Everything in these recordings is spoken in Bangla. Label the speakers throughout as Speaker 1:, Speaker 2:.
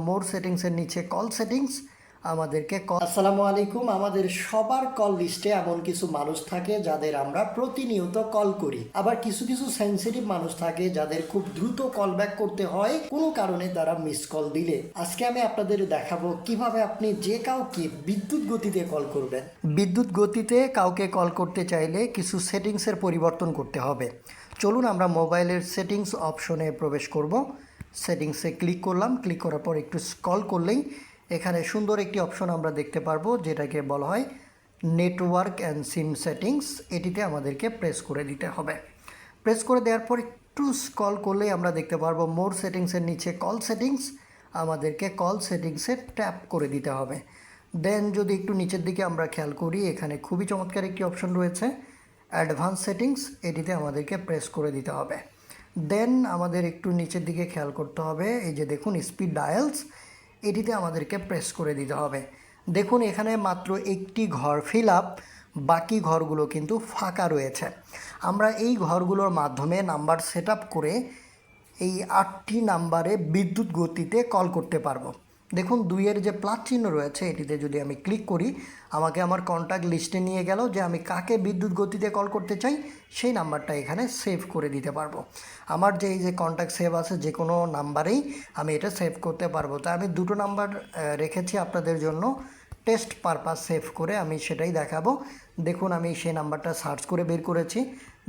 Speaker 1: মোর সেটিংসের নিচে কল সেটিংস আমাদেরকে কল আসসালামু আলাইকুম। আমাদের সবার কল লিস্টে এমন কিছু মানুষ থাকে যাদের আমরা প্রতিনিয়ত কল করি। আবার কিছু কিছু সেন্সিটিভ মানুষ থাকে যাদের খুব দ্রুত কল ব্যাক করতে হয়। কোনো কারণে তারা মিস কল দিলে। আজকে আমি আপনাদের দেখাবো কীভাবে আপনি যে কাউকে বিদ্যুৎ গতিতে কল করবেন। বিদ্যুৎ গতিতে কাউকে কল করতে চাইলে কিছু সেটিংসের পরিবর্তন করতে হবে। চলুন আমরা মোবাইলের সেটিংস অপশনে প্রবেশ করব। সেটিংসে ক্লিক করলাম। ক্লিক করার পর একটু স্কল করলেই এখানে সুন্দর একটি অপশন আমরা দেখতে পারব, যেটাকে বলা হয় নেটওয়ার্ক অ্যান্ড সিম সেটিংস। এটিতে আমাদেরকে প্রেস করে দিতে হবে। প্রেস করে দেওয়ার পর একটু স্কল করলেই আমরা দেখতে পারব মোর সেটিংসের নিচে কল সেটিংস। আমাদেরকে কল সেটিংসে ট্যাপ করে দিতে হবে। দেন যদি একটু নিচের দিকে আমরা খেয়াল করি, এখানে খুবই চমৎকার একটি অপশন রয়েছে, অ্যাডভান্স সেটিংস। এটিতে আমাদেরকে প্রেস করে দিতে হবে। দেন আমাদের একটু নিচের দিকে খেয়াল করতে হবে। এই যে দেখুন স্পিড ডায়ালস এটিতে আমাদেরকে প্রেস করে দিতে হবে। দেখুন, এখানে মাত্র একটি ঘর ফিল আপ বাকি ঘরগুলো কিন্তু ফাঁকা রয়েছে। আমরা এই ঘরগুলোর মাধ্যমে নাম্বার সেট করে এই আটটি নাম্বারে বিদ্যুৎ গতিতে কল করতে পারব। দেখুন, দুইয়ের যে প্লাস চিহ্ন রয়েছে, এটিতে যদি আমি ক্লিক করি, আমাকে আমার কন্ট্যাক্ট লিস্টে নিয়ে গেল যে আমি কাকে বিদ্যুৎ গতিতে কল করতে চাই, সেই নাম্বারটা এখানে সেভ করে দিতে পারব। আমার যে এই যে কন্ট্যাক্ট সেভ আছে, যে কোনো নাম্বারেই আমি এটা সেভ করতে পারব। তা আমি দুটো নাম্বার রেখেছি আপনাদের জন্য। টেস্ট পারপাস সেভ করে আমি সেটাই দেখাবো। দেখুন, আমি সেই নাম্বারটা সার্চ করে বের করেছি।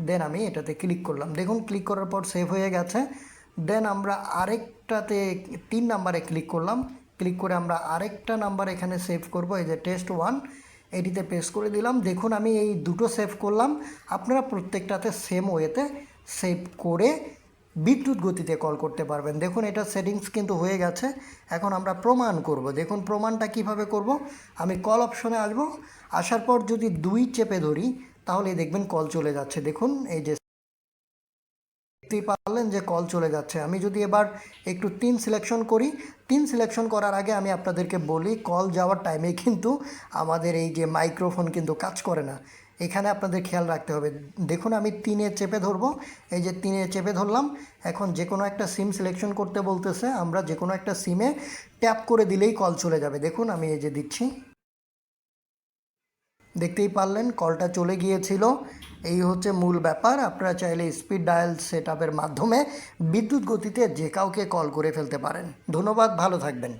Speaker 1: দেন আমি এটাতে ক্লিক করলাম। দেখুন ক্লিক করার পর সেভ হয়ে গেছে। দেন আমরা আরেকটাতে তিন নাম্বারে ক্লিক করলাম। ক্লিক করে আমরা আরেকটা নাম্বার এখানে সেভ করব, এই যে টেস্ট ওয়ান এটিতে পেস্ট করে দিলাম। দেখুন, আমি এই দুটো সেভ করলাম। আপনারা প্রত্যেকটাতে সেম ওয়েতে সেভ করে বিদ্যুৎ গতিতে কল করতে পারবেন। দেখুন, এটা সেটিংস কিন্তু হয়ে গেছে। এখন আমরা প্রমাণ করব। দেখুন, প্রমাণটা কীভাবে করব? আমি কল অপশনে আসব। আসার পর যদি দুই চেপে ধরি, তাহলে দেখবেন কল চলে যাচ্ছে। দেখুন, এই যে দেখতেই পারলেন যে কল চলে যাচ্ছে। আমি যদি এবার একটু তিন সিলেকশন করি, তিন সিলেকশন করার আগে আমি আপনাদেরকে বলি কল যাওয়ার টাইমে কিন্তু আমাদের এই যে মাইক্রোফোন কিন্তু কাজ করে না। এখানে আপনাদের খেয়াল রাখতে হবে। দেখুন, আমি তিনে চেপে ধরবো। এই যে তিনে চেপে ধরলাম, এখন যে কোনো একটা সিম সিলেকশন করতে বলতেছে, আমরা যে কোনো একটা সিমে ট্যাপ করে দিলেই কল চলে যাবে। দেখুন, আমি এই যে দিচ্ছি। দেখতেই পারলেন, কলটা চলে গিয়েছিল। এই হচ্ছে মূল ব্যাপার। আপনারা চাইলে স্পিড ডায়াল সেট মাধ্যমে বিদ্যুৎ গতিতে যে কাউকে কল করে ফেলতে পারেন। ধন্যবাদ, ভালো থাকবেন।